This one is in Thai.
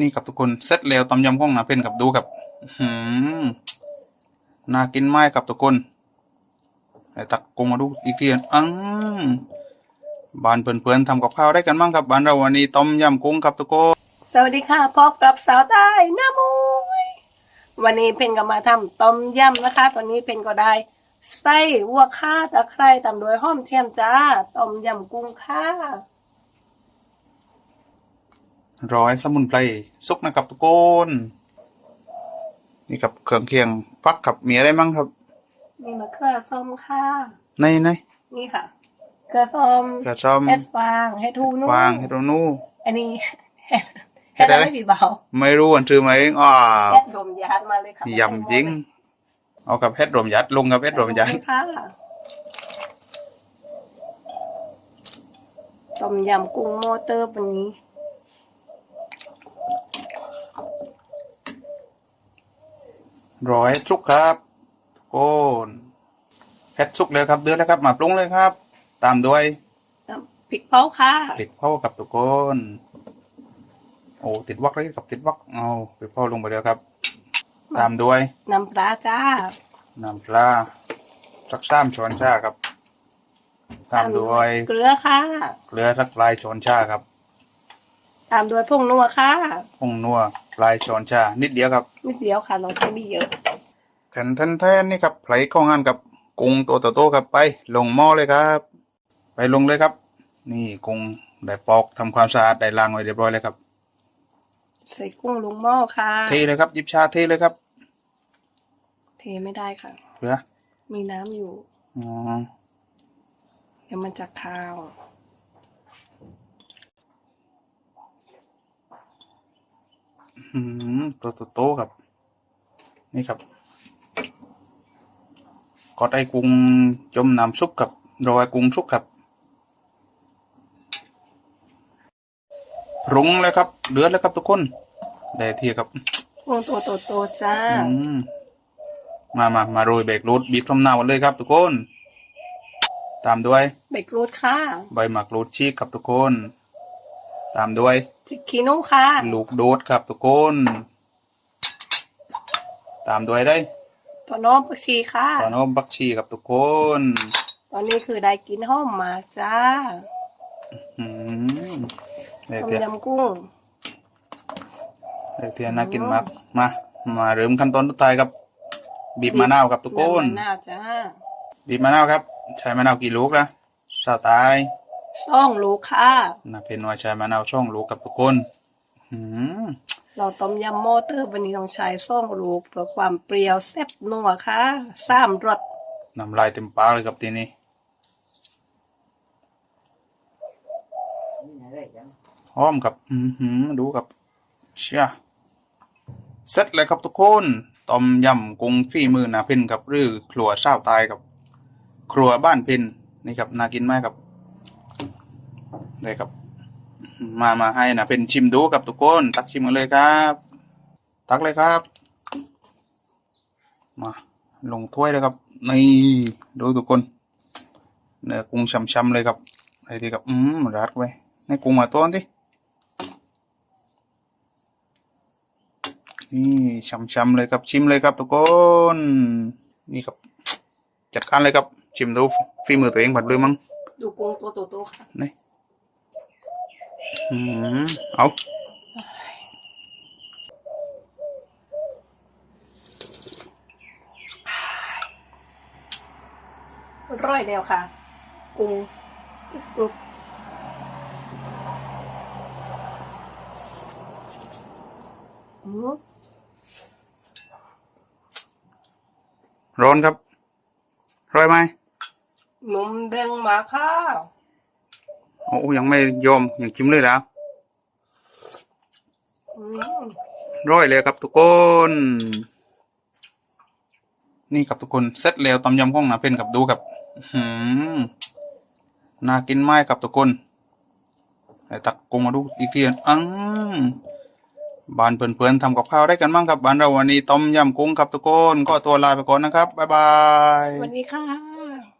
นี่ครับทุกคนเสร็จแล้วตำยำข้องหนาเป็นกับดูกับหืมน่ากินไหมครับทุกคนไอ้ตักกงมาดูอีกทีอังบ้านเพื่อนๆทำกับข้าวได้กันบ้างครับบ้านเราวันนี้ต้มยำกุ้งครับทุกคนสวัสดีค่ะพบกับสาวใต้หน้ามวยวันนี้เพนก็มาทำต้มยำนะคะ ตอนนี้เพนก็ได้ไส้วัวข้าตะไคร้ตำโดยหอมเทียมจ้าต้มยำกุ้งค่ะ ร้อยสมุนไพรซุกนะครับทุกคนนี่กับเครื่องเคียงฟักกับมีอะไรมั่งครับ มีมะเขือส้มค่ะในในนี่ค่ะเกลือส้มกระชอมเห็ดฟางเห็ดทูนุ่วางเฮโรนูอันนี้เห็ดเห็เห็ดดอะไรอะไรพี่เบาไม่รู้อันชื่อไหมอ้าวเห็ดดมยาดมาเลยค่ะยำยิงเอากับเฮ็ดรวมยัดลงกับเฮ็ดรวมยัดค่ะต้มยำกุ้งโมเตอร์วันนี้ ร้อยชุกครับทุกคนเฮ็ดชุกเลยครับเดือดแล้วครับมาปรุงเลยครับ ตามด้วยน้ำพริกเผาค่ะพริกเผากับทุกคนโอ้ติดวักเลยกับติดวักเอาพริกเผาลงไปเลยครับ ตามด้วยน้ำปลาจ้าน้ำปลาสักสามช้อนชาครับ ตามด้วยเกลือค่ะ เกลือสักปลายช้อนชาครับ ตามด้วยผงนัวค่ะผงนัวปลายช้อนชา นิดเดียวครับนิดเดียวค่ะเราใช้ไม่เยอะแทนแทนแทนนี่ครับไหลข้องงานกับกุ้งตัวโตๆครับไป ลงหม้อเลยครับ ไปลงเลยครับ นี่กุ้งได้ปอกทำความสะอาดได้ล้างไว้เรียบร้อยเลยครับ ใส่กุ้งลงหม้อค่ะเทเลยครับหยิบชาเทเลยครับ เทไม่ได้ค่ะเพื่อมีน้ำอยู่อ๋อเดี๋ยวมันจะคาว หืม ตัวโตๆครับ นี่ครับกดไอ้กุ้งจมน้ำซุปกับรอไอ้กุ้งซุปครับรุงเลยครับเดือดแล้วครับทุกคนได้ทีครับกุ้งตัวโตๆจ้าอืมมามามาโรยเบรกรูดบีบทำหน้ากันเลยครับ ทุกคน ตามด้วยเบกรูดค่ะ ใบหมากรูดชีกครับทุกคน ตามด้วยพริกขี้หนูค่ะ ลูกโดดครับทุกคน ตามด้วยได้ตัวน้องผักชีค่ะ ตอนน้มบักชีครับทุกคน ตอนนี้คือได้กินหอมหมากจ้าอืมเดี๋ยวต้มเดี๋ยวยำกุ้งเดี๋ยวเดี๋ยวน่ากินมากมา มาเริ่มขั้นตอนสุดท้ายครับ บีบมะนาวครับทุกคนำมะนาวจ้า บีบมะนาวครับ ใช้มะนาวกี่ลูกละสาวตาย ซ่องลูกค่ะนะเป็นว่าใช้มะนาวช่องลูกกับทุกคนอืมเราต้มยำโมเตอร์วันนี้ต้องใช้ซ่องลูกเพื่อความเปรี้ยวแซ่บนัวค่ะสามรสน้ำลายเต็มปากเลยครับทีนี้หอมกับ อือหือดูกับ เชี่ยเสร็จเลยครับทุกคนต้มยำกุ้งฝีมือนาเพ็นครับหรือครัวเศร้าวตายครับ ครัวบ้านเพ็นนี่ครับน่ากินมากครับ ได้ครับ มามาให้นะเป็นชิมดูครับทุกคนตักชิมกันเลยครับ ตักเลยครับ มา ลงถ้วยเลยครับนี่ดูทุกคน เนื้อกุ้งช้ำๆเลยครับไอ้ที่ครับ อืมรัดไว้ในกุ้งมาต้นที่นี่ช้ำๆเลยครับชิมเลยครับทุกคน นี่ครับ จัดการเลยครับ ชิมดูฝีมือตัวเองผัดเลยมั้งดูกุ้งตัวโตๆค่ะนี่ อืมเอาร้อยเดียวค่ะ กุ้งกรุบอืมร้อนครับ ร้อยไหมนุ่มเด้งมากค่ะ โอ้ยังไม่ยอมยังชิมเลยแล้วอืมร้อยเลยครับทุกคน นี่ครับทุกคนเสร็จแล้วตำยำข้องหนาเป็นกับดูครับหืมน่ากินไหมครับทุกคนไอ้ตักกงมาดูอีกทีอังบ้านเพื่อนๆทำกับข้าวได้กันบ้างครับบ้านเราวันนี้ต้มยำกุ้งครับทุกคน ก็ตัวลาไปก่อนนะครับบ๊ายบาย สวัสดีค่ะ